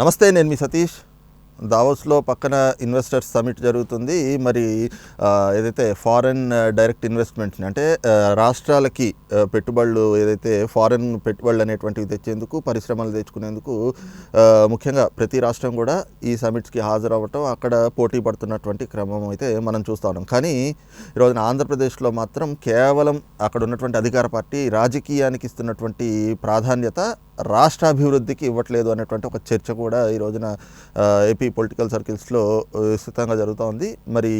నమస్తే నేను మీ సతీష్. దావోస్లో పక్కన ఇన్వెస్టర్స్ సమిట్ జరుగుతుంది. మరి ఏదైతే ఫారెన్ డైరెక్ట్ ఇన్వెస్ట్మెంట్స్ని అంటే రాష్ట్రాలకి పెట్టుబడులు ఏదైతే ఫారెన్ పెట్టుబడులు అనేటువంటివి తెచ్చేందుకు పరిశ్రమలు తెచ్చుకునేందుకు ముఖ్యంగా ప్రతి రాష్ట్రం కూడా ఈ సమిట్స్కి హాజరవ్వటం అక్కడ పోటీ పడుతున్నటువంటి క్రమం అయితే మనం చూస్తూ ఉన్నాం. కానీ ఈరోజున ఆంధ్రప్రదేశ్లో మాత్రం కేవలం అక్కడ ఉన్నటువంటి అధికార పార్టీ రాజకీయానికి ఇస్తున్నటువంటి ప్రాధాన్యత రాష్ట్ర అభివృద్ధికి ఇవ్వట్లేదు అనేటువంటి ఒక చర్చ కూడా ఈ రోజున ఏపీ పొలిటికల్ సర్కిల్స్లో విస్తృతంగా జరుగుతూ ఉంది. మరి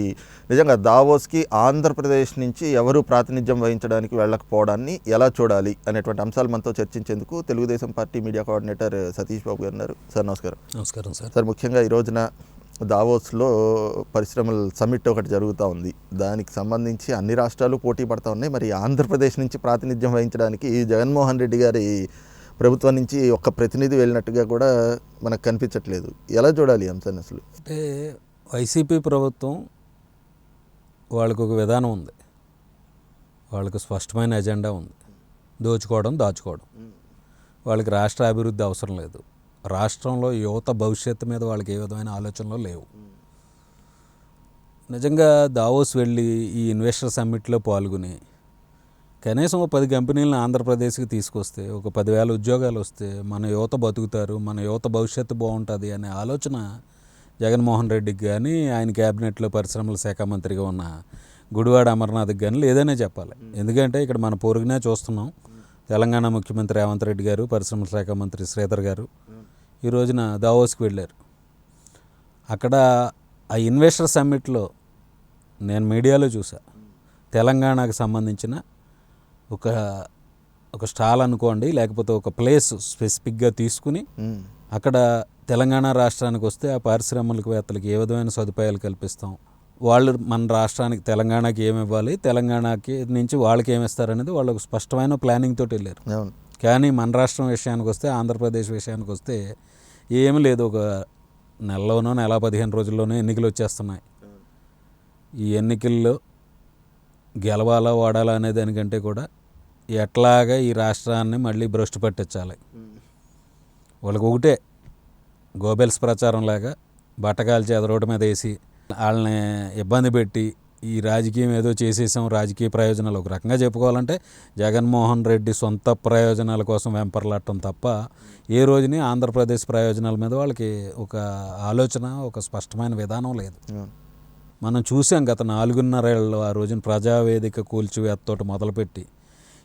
నిజంగా దావోస్కి ఆంధ్రప్రదేశ్ నుంచి ఎవరు ప్రాతినిధ్యం వహించడానికి వెళ్ళకపోవడాన్ని ఎలా చూడాలి అనేటువంటి అంశాలు మనతో చర్చించేందుకు Telugu Desam party media coordinator Satish Babu garu ఉన్నారు. సార్ నమస్కారం. నమస్కారం సార్. సార్ ముఖ్యంగా ఈ రోజున దావోస్లో పరిశ్రమల సమ్మిట్ ఒకటి జరుగుతూ ఉంది. దానికి సంబంధించి అన్ని రాష్ట్రాలు పోటీ పడతా ఉన్నాయి. మరి ఆంధ్రప్రదేశ్ నుంచి ప్రాతినిధ్యం వహించడానికి జగన్మోహన్ రెడ్డి గారి ప్రభుత్వం నుంచి ఒక్క ప్రతినిధి వెళ్ళినట్టుగా కూడా మనకు కనిపించట్లేదు. ఎలా చూడాలి అంశాన్ని అసలు? అంటే వైసీపీ ప్రభుత్వం వాళ్ళకు ఒక విధానం ఉంది. వాళ్ళకు స్పష్టమైన ఎజెండా ఉంది. దోచుకోవడం దాచుకోవడం. వాళ్ళకి రాష్ట్ర అభివృద్ధి అవసరం లేదు. రాష్ట్రంలో యువత భవిష్యత్తు మీద వాళ్ళకి ఏ విధమైన ఆలోచనలు లేవు. నిజంగా దావోస్ వెళ్ళి ఈ ఇన్వెస్టర్ సమ్మిట్లో పాల్గొని కనీసం ఒక పది కంపెనీలను ఆంధ్రప్రదేశ్కి తీసుకొస్తే ఒక పదివేల ఉద్యోగాలు వస్తే మన యువత బతుకుతారు మన యువత భవిష్యత్తు బాగుంటుంది అనే ఆలోచన జగన్మోహన్ రెడ్డికి కానీ ఆయన క్యాబినెట్లో పరిశ్రమల శాఖ మంత్రిగా ఉన్న గుడివాడ అమర్నాథ్కి కానీ లేదనే చెప్పాలి. ఎందుకంటే ఇక్కడ మన పొరుగునే చూస్తున్నాం. తెలంగాణ ముఖ్యమంత్రి రేవంత్ రెడ్డి గారు పరిశ్రమల శాఖ మంత్రి శ్రీధర్ గారు ఈ రోజున దావోస్కి వెళ్ళారు. అక్కడ ఆ ఇన్వెస్టర్ సమ్మిట్లో నేను మీడియాలో చూసా. తెలంగాణకు సంబంధించిన ఒక ఒక స్టాల్ అనుకోండి లేకపోతే ఒక ప్లేస్ స్పెసిఫిక్గా తీసుకుని అక్కడ తెలంగాణ రాష్ట్రానికి వస్తే ఆ పారిశ్రామిక వేత్తలకి ఏ విధమైన సదుపాయాలు కల్పిస్తాం? వాళ్ళు మన రాష్ట్రానికి తెలంగాణకి ఏమి ఇవ్వాలి? తెలంగాణకి నుంచి వాళ్ళకి ఏమి ఇస్తారనేది వాళ్ళు ఒక స్పష్టమైన ప్లానింగ్ తోటి వెళ్ళారు. కానీ మన రాష్ట్రం విషయానికి వస్తే ఆంధ్రప్రదేశ్ విషయానికి వస్తే ఏమి లేదు. ఒక నెలలోనో నెల పదిహేను రోజుల్లోనో ఎన్నికలు వచ్చేస్తున్నాయి. ఈ ఎన్నికల్లో గెలవాలా వాడాలా అనే దానికంటే కూడా ఎట్లాగా ఈ రాష్ట్రాన్ని మళ్ళీ భ్రష్టు పట్టించాలి. వాళ్ళకి ఒకటే గోబెల్స్ ప్రచారం లాగా బట్టకాలు చేత రోడ్డు మీద వేసి వాళ్ళని ఇబ్బంది పెట్టి ఈ రాజకీయం ఏదో చేసేసాం రాజకీయ ప్రయోజనాలు. ఒక రకంగా చెప్పుకోవాలంటే జగన్మోహన్ రెడ్డి సొంత ప్రయోజనాల కోసం వెంపర్లాడటం తప్ప ఏ రోజుని ఆంధ్రప్రదేశ్ ప్రయోజనాల మీద వాళ్ళకి ఒక ఆలోచన ఒక స్పష్టమైన విధానం లేదు. మనం చూసాం గత నాలుగున్నరేళ్ళలో ఆ రోజున ప్రజావేదిక కూల్చివేత్తోటి మొదలుపెట్టి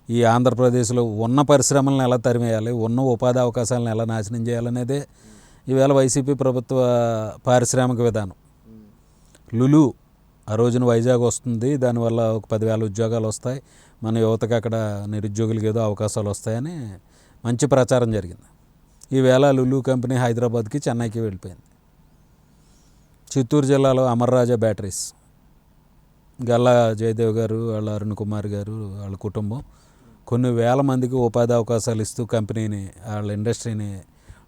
ఈ ఆంధ్రప్రదేశ్లో ఉన్న పరిశ్రమలను ఎలా తరిమేయాలి ఉన్న ఉపాధి అవకాశాలను ఎలా నాశనం చేయాలనేదే ఈవేళ వైసీపీ ప్రభుత్వ పారిశ్రామిక విధానం. లులు ఆ రోజున వైజాగ్ వస్తుంది దానివల్ల ఒక పదివేల ఉద్యోగాలు వస్తాయి మన యువతకి అక్కడ నిరుద్యోగులకు ఏదో అవకాశాలు వస్తాయని మంచి ప్రచారం జరిగింది. ఈవేళ లులు కంపెనీ హైదరాబాద్కి చెన్నైకి వెళ్ళిపోయింది. చిత్తూరు జిల్లాలో అమర్రాజా బ్యాటరీస్. గల్లా జయదేవ్ గారు వాళ్ళ అరుణ్ కుమార్ గారు వాళ్ళ కుటుంబం కొన్ని వేల మందికి ఉపాధి అవకాశాలు ఇస్తూ కంపెనీని వాళ్ళ ఇండస్ట్రీని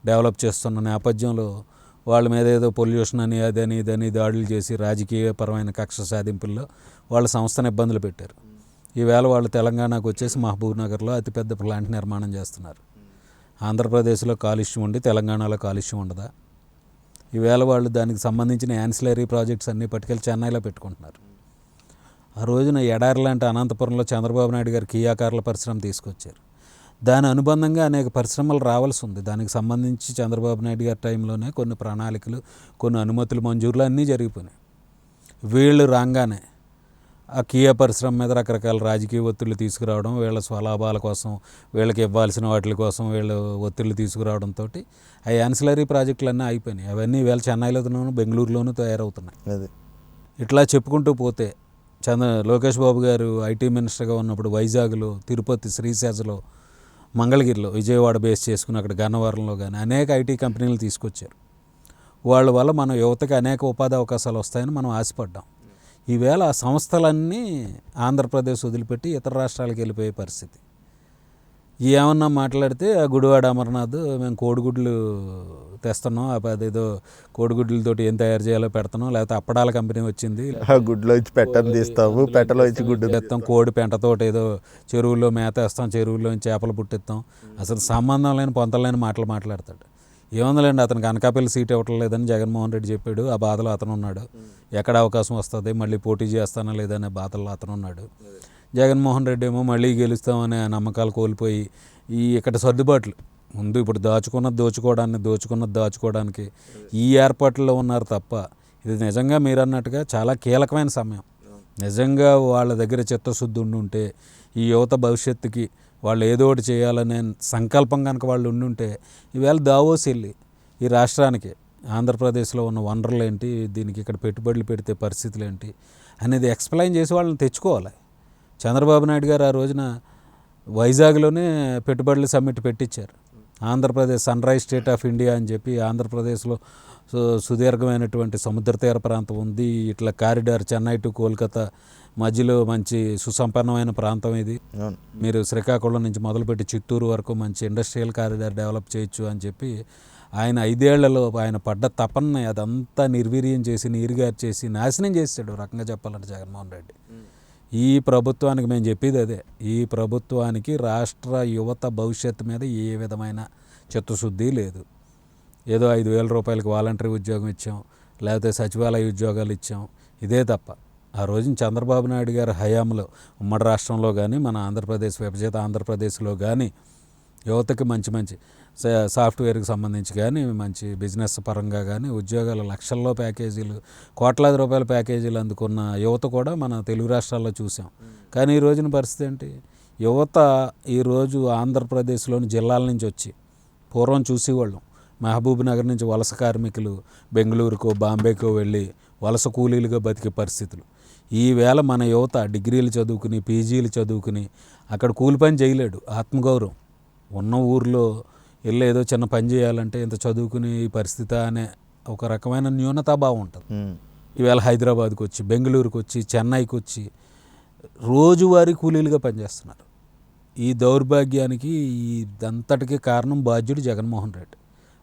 డెవలప్ చేస్తున్న నేపథ్యంలో వాళ్ళ మీద ఏదో పొల్యూషన్ అని అదని ఇదని దాడులు చేసి రాజకీయపరమైన కక్ష సాధింపుల్లో వాళ్ళ సంస్థను ఇబ్బందులు పెట్టారు. ఈవేళ వాళ్ళు తెలంగాణకు వచ్చేసి మహబూబ్ నగర్లో అతిపెద్ద ప్లాంట్ నిర్మాణం చేస్తున్నారు. ఆంధ్రప్రదేశ్లో కాలుష్యం ఉండి తెలంగాణలో కాలుష్యం ఉండదా? ఈవేళ వాళ్ళు దానికి సంబంధించిన యాన్సిలరీ ప్రాజెక్ట్స్ అన్నీ పట్టుకెళ్ళి చెన్నైలో పెట్టుకుంటున్నారు. ఆ రోజున ఎడారి లాంటి అనంతపురంలో చంద్రబాబు నాయుడు గారు కియా కార్ల పరిశ్రమ తీసుకొచ్చారు. దాని అనుబంధంగా అనేక పరిశ్రమలు రావాల్సి ఉంది. దానికి సంబంధించి చంద్రబాబు నాయుడు గారి టైంలోనే కొన్ని ప్రణాళికలు కొన్ని అనుమతులు మంజూరులు అన్నీ జరిగిపోయినాయి. వీళ్ళు రాగానే ఆ కియా పరిశ్రమ మీద రకరకాల రాజకీయ ఒత్తిళ్ళు తీసుకురావడం వీళ్ళ స్వలాభాల కోసం వీళ్ళకి ఇవ్వాల్సిన వాటి కోసం వీళ్ళు ఒత్తిళ్ళు తీసుకురావడంతో ఆ యాన్సిలరీ ప్రాజెక్టులు అన్నీ అయిపోయినాయి అవన్నీ వీళ్ళ చెన్నైలోనూ బెంగళూరులోనూ తయారవుతున్నాయి. అదే. ఇట్లా చెప్పుకుంటూ పోతే చంద్ర లోకేష్ బాబు గారు ఐటీ మినిస్టర్గా ఉన్నప్పుడు వైజాగ్లో తిరుపతి శ్రీశాఖలో మంగళగిరిలో విజయవాడ బేస్ చేసుకుని అక్కడ గన్నవరంలో కానీ అనేక ఐటీ కంపెనీలు తీసుకొచ్చారు. వాళ్ళ వల్ల మన యువతకి అనేక ఉపాధి అవకాశాలు వస్తాయని మనం ఆశపడ్డాం. ఈవేళ ఆ సంస్థలన్నీ ఆంధ్రప్రదేశ్ వదిలిపెట్టి ఇతర రాష్ట్రాలకు వెళ్ళిపోయే పరిస్థితి. ఏమన్నా మాట్లాడితే ఆ గుడివాడ అమర్నాథ్ మేము కోడిగుడ్లు తెస్తున్నాం అదేదో కోడిగుడ్లతోటి ఏం తయారు చేయాలో పెడుతున్నాం లేకపోతే అప్పడాల కంపెనీ వచ్చింది. ఆ గుడ్లో ఇచ్చి పెట్టని తీస్తాము పెట్టలో ఇచ్చి గుడ్డు తెస్తాం. కోడి పెంటతోటి ఏదో చెరువుల్లో మేత వేస్తాం చెరువుల్లో చేపలు పుట్టిస్తాం. అసలు సంబంధం లేని పొంతలేని మాటలు మాట్లాడతాడు. ఏముందిలేండి అతనికి అనకాపల్లి సీట్ ఇవ్వటం లేదని జగన్మోహన్ రెడ్డి చెప్పాడు ఆ బాధలో అతను ఉన్నాడు. ఎక్కడ అవకాశం వస్తుంది మళ్ళీ పోటీ చేస్తానా లేదనే బాధల్లో అతను ఉన్నాడు. జగన్మోహన్ రెడ్డి ఏమో మళ్ళీ గెలుస్తామనే నమ్మకాలు కోల్పోయి ఈ ఇక్కడ సర్దుబాట్లు. ముందు ఇప్పుడు దాచుకున్నది దోచుకోవడాన్ని దోచుకున్నది దాచుకోవడానికి ఈ ఏర్పాట్లలో ఉన్నారు తప్ప ఇది నిజంగా మీరు అన్నట్టుగా చాలా కీలకమైన సమయం. నిజంగా వాళ్ళ దగ్గర చిత్తశుద్ధి ఉండి ఉంటే ఈ యువత భవిష్యత్తుకి వాళ్ళు ఏదో ఒకటి చేయాలనే సంకల్పం కనుక వాళ్ళు ఉండుంటే ఈవేళ దావోస్ వెళ్ళి ఈ రాష్ట్రానికి ఆంధ్రప్రదేశ్లో ఉన్న వనరులు ఏంటి దీనికి ఇక్కడ పెట్టుబడులు పెడితే పరిస్థితులు ఏంటి అనేది ఎక్స్ప్లెయిన్ చేసి వాళ్ళని తెచ్చుకోవాలి. చంద్రబాబు నాయుడు గారు ఆ రోజున వైజాగ్లోనే పెట్టుబడుల సమ్మిట్ పెట్టించారు Andhra Pradesh sunrise state of India అని చెప్పి ఆంధ్రప్రదేశ్లో సుదీర్ఘమైనటువంటి సముద్ర తీర ప్రాంతం ఉంది. ఇట్లా కారిడార్ చెన్నై టు కోల్కతా మధ్యలో మంచి సుసంపన్నమైన ప్రాంతం ఇది. మీరు శ్రీకాకుళం నుంచి మొదలుపెట్టి చిత్తూరు వరకు మంచి ఇండస్ట్రియల్ కారిడార్ డెవలప్ చేయొచ్చు అని చెప్పి ఆయన ఐదేళ్ళలో ఆయన పడ్డ తపన్ని అదంతా నిర్వీర్యం చేసి నీరుగారు చేసి నాశనం చేసాడు రకంగా చెప్పాలంటే జగన్మోహన్ రెడ్డి. ఈ ప్రభుత్వానికి మేము చెప్పేది అదే. ఈ ప్రభుత్వానికి రాష్ట్ర యువత భవిష్యత్తు మీద ఏ విధమైన చిత్తశుద్ధి లేదు. ఏదో ఐదు వేల రూపాయలకి వాలంటరీ ఉద్యోగం ఇచ్చాం లేకపోతే సచివాలయ ఉద్యోగాలు ఇచ్చాం ఇదే తప్ప. ఆ రోజున చంద్రబాబు నాయుడు గారి హయాంలో ఉమ్మడి రాష్ట్రంలో కానీ మన ఆంధ్రప్రదేశ్ విభజిత ఆంధ్రప్రదేశ్లో కానీ యువతకి మంచి మంచి సాఫ్ట్వేర్కి సంబంధించి కానీ మంచి బిజినెస్ పరంగా కానీ ఉద్యోగాల లక్షల్లో ప్యాకేజీలు కోట్లాది రూపాయల ప్యాకేజీలు అందుకున్న యువత కూడా మన తెలుగు రాష్ట్రాల్లో చూసాం. కానీ ఈ రోజున పరిస్థితి ఏంటి? యువత ఈరోజు ఆంధ్రప్రదేశ్లోని జిల్లాల నుంచి వచ్చి పూర్వం చూసేవాళ్ళం. మహబూబ్ నగర్ నుంచి వలస కార్మికులు బెంగళూరుకో బాంబేకో వెళ్ళి వలస కూలీలుగా బతికే పరిస్థితులు. ఈవేళ మన యువత డిగ్రీలు చదువుకుని పీజీలు చదువుకుని అక్కడ కూలి పని చేయలేడు. ఆత్మగౌరవం. ఉన్న ఊర్లో వెళ్ళి ఏదో చిన్న పని చేయాలంటే ఇంత చదువుకునే ఈ పరిస్థితి అనే ఒక రకమైన న్యూనతాభావం ఉంటుంది. ఈవేళ హైదరాబాద్కి వచ్చి బెంగళూరుకి వచ్చి చెన్నైకి వచ్చి రోజువారీ కూలీలుగా పనిచేస్తున్నారు. ఈ దౌర్భాగ్యానికి ఈ దంతటికి కారణం బాధ్యుడు జగన్మోహన్ రెడ్డి.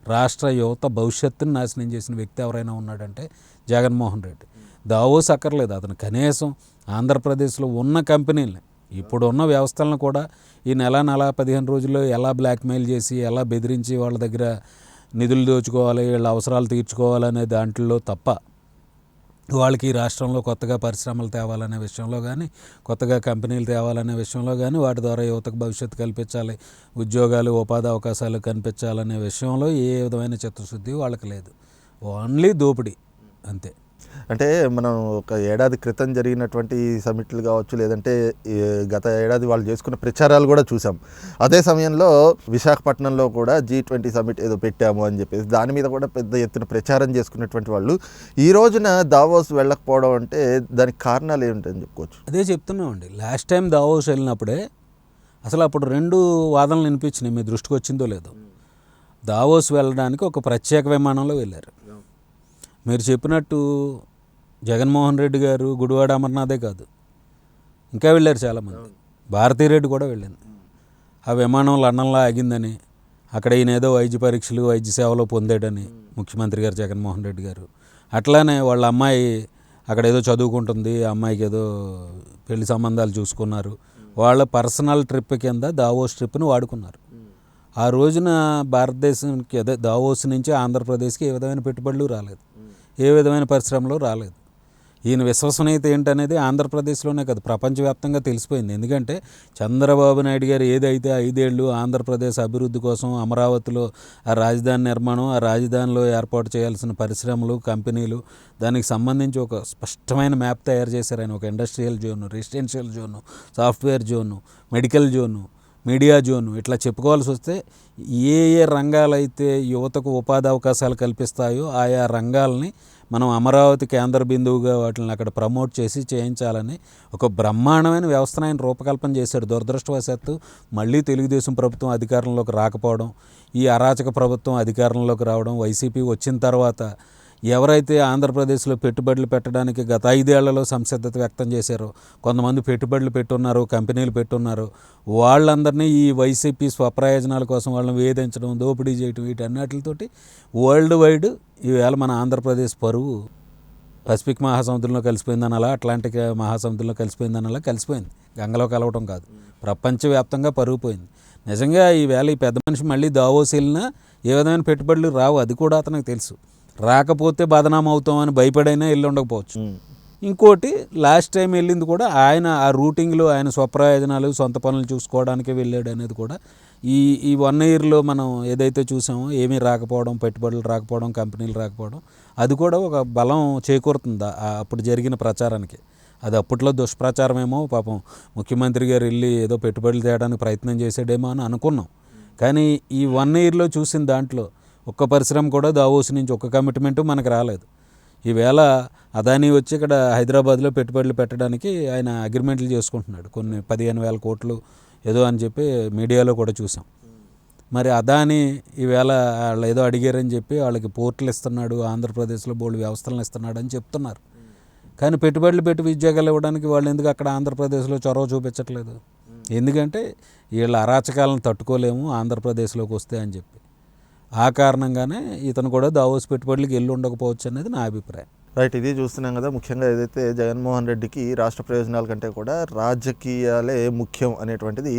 రాష్ట్ర యువత భవిష్యత్తుని నాశనం చేసిన వ్యక్తి ఎవరైనా ఉన్నాడంటే జగన్మోహన్ రెడ్డి. దావోస్ అక్కర్లేదు. అతను కనీసం ఆంధ్రప్రదేశ్లో ఉన్న కంపెనీలని ఇప్పుడు ఉన్న వ్యవస్థలను కూడా ఈ నెల నెల పదిహేను రోజుల్లో ఎలా బ్లాక్మెయిల్ చేసి ఎలా బెదిరించి వాళ్ళ దగ్గర నిధులు దోచుకోవాలి వీళ్ళ అవసరాలు తీర్చుకోవాలనే దాంట్లో తప్ప వాళ్ళకి రాష్ట్రంలో కొత్తగా పరిశ్రమలు తేవాలనే విషయంలో కానీ కొత్తగా కంపెనీలు తేవాలనే విషయంలో కానీ వాటి ద్వారా యువతకు భవిష్యత్తు కల్పించాలి ఉద్యోగాలు ఉపాధి అవకాశాలు కనిపించాలనే విషయంలో ఏ విధమైన చిత్తశుద్ధి వాళ్ళకి లేదు. ఓన్లీ దోపిడీ అంతే. అంటే మనం ఒక ఏడాది క్రితం జరిగినటువంటి సమిట్లు కావచ్చు లేదంటే గత ఏడాది వాళ్ళు చేసుకున్న ప్రచారాలు కూడా చూసాం. అదే సమయంలో విశాఖపట్నంలో కూడా జీ ట్వంటీ సమిట్ ఏదో పెట్టాము అని చెప్పేసి దాని మీద కూడా పెద్ద ఎత్తున ప్రచారం చేసుకున్నటువంటి వాళ్ళు. ఈ రోజున దావోస్ వెళ్ళకపోవడం అంటే దానికి కారణాలు ఏమిటని చెప్పుకోవచ్చు? అదే చెప్తున్నామండి. లాస్ట్ టైం దావోస్ వెళ్ళినప్పుడే అసలు అప్పుడు రెండు వాదనలు వినిపించినాయి. మీ దృష్టికి వచ్చిందో లేదో. దావోస్ వెళ్ళడానికి ఒక ప్రత్యేక విమానంలో వెళ్ళారు. మీరు చెప్పినట్టు జగన్మోహన్ రెడ్డి గారు గుడివాడ అమర్నాథే కాదు. ఇంకా వెళ్ళారు చాలామంది. భారతీరెడ్డి కూడా వెళ్ళింది. ఆ విమానం లండన్లో ఆగిందని అక్కడ ఈయన ఏదో వైద్య పరీక్షలు వైద్య సేవలు పొందాడని ముఖ్యమంత్రి గారు జగన్మోహన్ రెడ్డి గారు. అట్లానే వాళ్ళ అమ్మాయి అక్కడ ఏదో చదువుకుంటుంది ఆ అమ్మాయికి ఏదో పెళ్ళి సంబంధాలు చూసుకున్నారు. వాళ్ళ పర్సనల్ ట్రిప్ కింద దావోస్ ట్రిప్ని వాడుకున్నారు. ఆ రోజున భారతదేశానికి అదే దావోస్ నుంచి ఆంధ్రప్రదేశ్కి ఏ విధమైన పెట్టుబడులు రాలేదు. ఏ విధమైన పరిశ్రమలో రాలేదు. ఈయన విశ్వసనీయత ఏంటనేది ఆంధ్రప్రదేశ్లోనే కాదు ప్రపంచవ్యాప్తంగా తెలిసిపోయింది. ఎందుకంటే చంద్రబాబు నాయుడు గారు ఏదైతే ఐదేళ్ళు ఆంధ్రప్రదేశ్ అభివృద్ధి కోసం అమరావతిలో ఆ రాజధాని నిర్మాణం ఆ రాజధానిలో ఏర్పాటు చేయాల్సిన పరిశ్రమలు కంపెనీలు దానికి సంబంధించి ఒక స్పష్టమైన మ్యాప్ తయారు చేశారు ఆయన. ఒక industrial zone residential zone software zone medical zone media zone. ఇట్లా చెప్పుకోవాల్సి వస్తే ఏ ఏ రంగాలైతే యువతకు ఉపాధి అవకాశాలు కల్పిస్తాయో ఆయా రంగాలని మనం అమరావతి కేంద్ర బిందువుగా వాటిని అక్కడ ప్రమోట్ చేసి చేయించాలని ఒక బ్రహ్మాండమైన వ్యవస్థను ఆయన రూపకల్పన చేశాడు దురదృష్టవశాత్తు. మళ్ళీ తెలుగుదేశం ప్రభుత్వం అధికారంలోకి రాకపోవడం ఈ అరాచక ప్రభుత్వం అధికారంలోకి రావడం వైసీపీ వచ్చిన తర్వాత ఎవరైతే ఆంధ్రప్రదేశ్లో పెట్టుబడులు పెట్టడానికి గత ఐదేళ్ళలో సంసిద్ధత వ్యక్తం చేశారో కొంతమంది పెట్టుబడులు పెట్టున్నారు కంపెనీలు పెట్టున్నారు వాళ్ళందరినీ ఈ వైసీపీ స్వప్రయోజనాల కోసం వాళ్ళని వేధించడం దోపిడీ చేయడం వీటన్నిటితోటి వరల్డ్ వైడ్ ఈవేళ మన ఆంధ్రప్రదేశ్ పరువు పసిఫిక్ మహాసముద్రంలో కలిసిపోయిందని అలా అట్లాంటిక్ మహాసముద్రంలో కలిసిపోయిందని అలా కలిసిపోయింది. గంగలో కలవటం కాదు. ప్రపంచవ్యాప్తంగా పరుగు పోయింది. నిజంగా ఈవేళ ఈ పెద్ద మనిషి మళ్ళీ దావోస్ వెళ్ళినా ఏ విధమైన పెట్టుబడులు రావు అది కూడా అతనికి తెలుసు. రాకపోతే బదనాం అవుతామని భయపడైనా వెళ్ళి ఉండకపోవచ్చు. ఇంకోటి లాస్ట్ టైం వెళ్ళింది కూడా ఆయన ఆ రూటింగ్లో ఆయన స్వప్రయోజనాలు సొంత పనులు చూసుకోవడానికే వెళ్ళాడు అనేది కూడా ఈ ఈ వన్ ఇయర్లో మనం ఏదైతే చూసామో ఏమీ రాకపోవడం పెట్టుబడులు రాకపోవడం కంపెనీలు రాకపోవడం అది కూడా ఒక బలం చేకూరుతుంది అప్పుడు జరిగిన ప్రచారానికి? అది అప్పట్లో దుష్ప్రచారమేమో పాపం ముఖ్యమంత్రి గారు వెళ్ళి ఏదో పెట్టుబడులు తేయడానికి ప్రయత్నం చేసాడేమో అని అనుకున్నాం. కానీ ఈ వన్ ఇయర్లో చూసిన దాంట్లో ఒక్క పరిశ్రమ కూడా దావోస్ నుంచి ఒక్క కమిట్మెంటు మనకు రాలేదు. ఈవేళ అదానీ వచ్చి ఇక్కడ హైదరాబాద్లో పెట్టుబడులు పెట్టడానికి ఆయన అగ్రిమెంట్లు చేసుకుంటున్నాడు. కొన్ని పదిహేను వేల కోట్లు ఏదో అని చెప్పి మీడియాలో కూడా చూసాం. మరి అదాని ఈవేళ వాళ్ళు ఏదో అడిగారని చెప్పి వాళ్ళకి పోర్టులు ఇస్తున్నాడు ఆంధ్రప్రదేశ్లో బోల్డ్ వ్యవస్థలను ఇస్తున్నాడు అని చెప్తున్నారు. కానీ పెట్టుబడులు పెట్టి ఉద్యోగాలు ఇవ్వడానికి వాళ్ళు ఎందుకు అక్కడ ఆంధ్రప్రదేశ్లో చొరవ చూపించట్లేదు? ఎందుకంటే వీళ్ళ అరాచకాలను తట్టుకోలేము ఆంధ్రప్రదేశ్లోకి వస్తే అని చెప్పి. ఆ కారణంగానే ఇతను కూడా దావోస్ పెట్టుబడులకు వెళ్ళి ఉండకపోవచ్చు అనేది నా అభిప్రాయం. రైట్ ఇది చూస్తున్నాం కదా. ముఖ్యంగా ఏదైతే జగన్మోహన్ రెడ్డికి రాష్ట్ర ప్రయోజనాల కంటే కూడా రాజకీయాలే ముఖ్యం అనేటువంటిది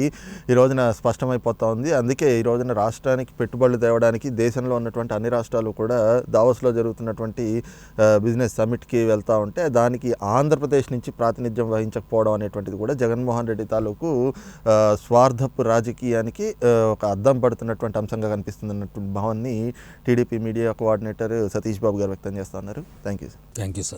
ఈ రోజున స్పష్టమైపోతా ఉంది. అందుకే ఈ రోజున రాష్ట్రానికి పెట్టుబడులు తేవడానికి దేశంలో ఉన్నటువంటి అన్ని రాష్ట్రాలు కూడా దావోస్లో జరుగుతున్నటువంటి బిజినెస్ సమ్మిట్కి వెళ్తూ ఉంటే దానికి ఆంధ్రప్రదేశ్ నుంచి ప్రాతినిధ్యం వహించకపోవడం అనేటువంటిది కూడా జగన్మోహన్ రెడ్డి తాలూకు స్వార్థపు రాజకీయానికి ఒక అద్దం పడుతున్నటువంటి అంశంగా కనిపిస్తుంది అన్నటువంటి భావాన్ని TDP media coordinator Satish Babu garu వ్యక్తం చేస్తున్నారు thank you sir. Thank you sir